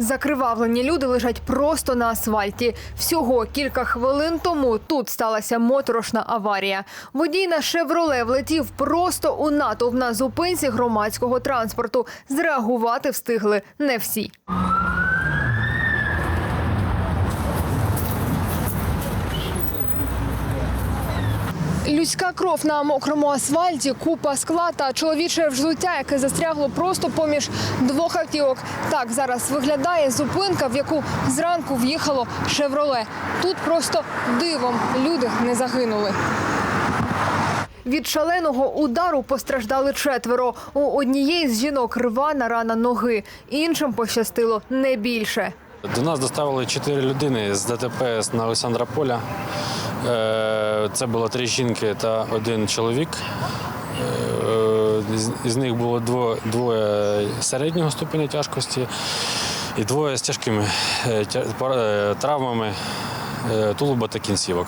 Закривавлені люди лежать просто на асфальті. Всього кілька хвилин тому тут сталася моторошна аварія. Водій на шевроле влетів просто у натовп на зупинці громадського транспорту. Зреагувати встигли не всі. Людська кров на мокрому асфальті, купа скла та чоловіче взуття, яке застрягло просто поміж двох автівок. Так зараз виглядає зупинка, в яку зранку в'їхало шевроле. Тут просто дивом люди не загинули. Від шаленого удару постраждали четверо. У однієї з жінок рвана рана ноги, іншим пощастило не більше. До нас доставили чотири людини з ДТП на Олександра Поля. Е, Це було три жінки та один чоловік. Е, Із них було дво- двоє середнього ступеня тяжкості і двоє з тяжкими е, травмами тулуба та кінцівок.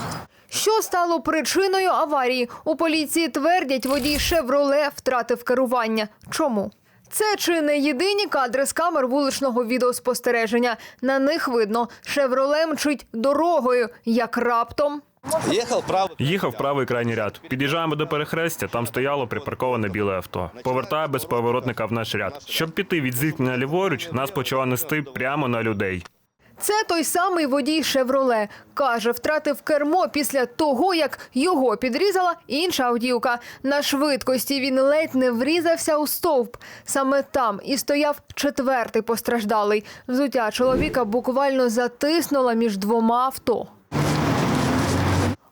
Що стало причиною аварії? У поліції твердять, водій «Шевроле» втратив керування. Чому? Це чи не єдині кадри з камер вуличного відеоспостереження. На них видно, «Шевроле» мчить дорогою, як раптом. Їхав правий крайній ряд. Під'їжджаємо до перехрестя, там стояло припарковане біле авто. Повертає без поворотника в наш ряд. Щоб піти від зіткнення ліворуч, нас почала нести прямо на людей. Це той самий водій «Шевроле». Каже, втратив кермо після того, як його підрізала інша автівка. На швидкості він ледь не врізався у стовп. Саме там і стояв четвертий постраждалий. Взуття чоловіка буквально затиснула між двома авто.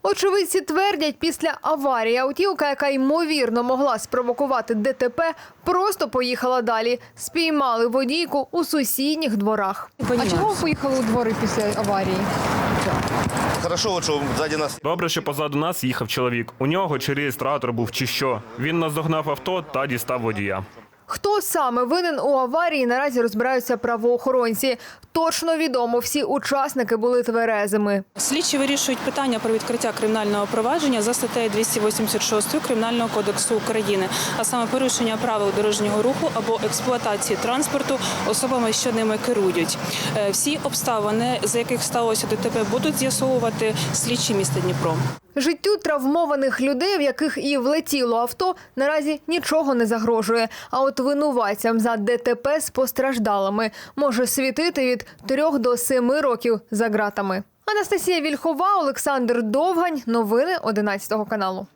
Очевидці твердять, після аварії автівка, яка ймовірно могла спровокувати ДТП, просто поїхала далі. Спіймали водійку у сусідніх дворах. А чого ви поїхали у двори після аварії? Хорошо, нас. Добре, що позаду нас їхав чоловік. У нього чи реєстратор був, чи що. Він наздогнав авто та дістав водія. Хто саме винен у аварії, наразі розбираються правоохоронці. Точно відомо, всі учасники були тверезими. Слідчі вирішують питання про відкриття кримінального провадження за статтею 286 Кримінального кодексу України, а саме порушення правил дорожнього руху або експлуатації транспорту особами, що ними керують. Е, Всі обставини, за яких сталося ДТП, будуть з'ясовувати слідчі міста Дніпро. Життю травмованих людей, в яких і влетіло авто, наразі нічого не загрожує. А от винуватцям за ДТП з постраждалими може світити від 3 до 7 років за ґратами. Анастасія Вільхова, Олександр Довгань. Новини 11 каналу.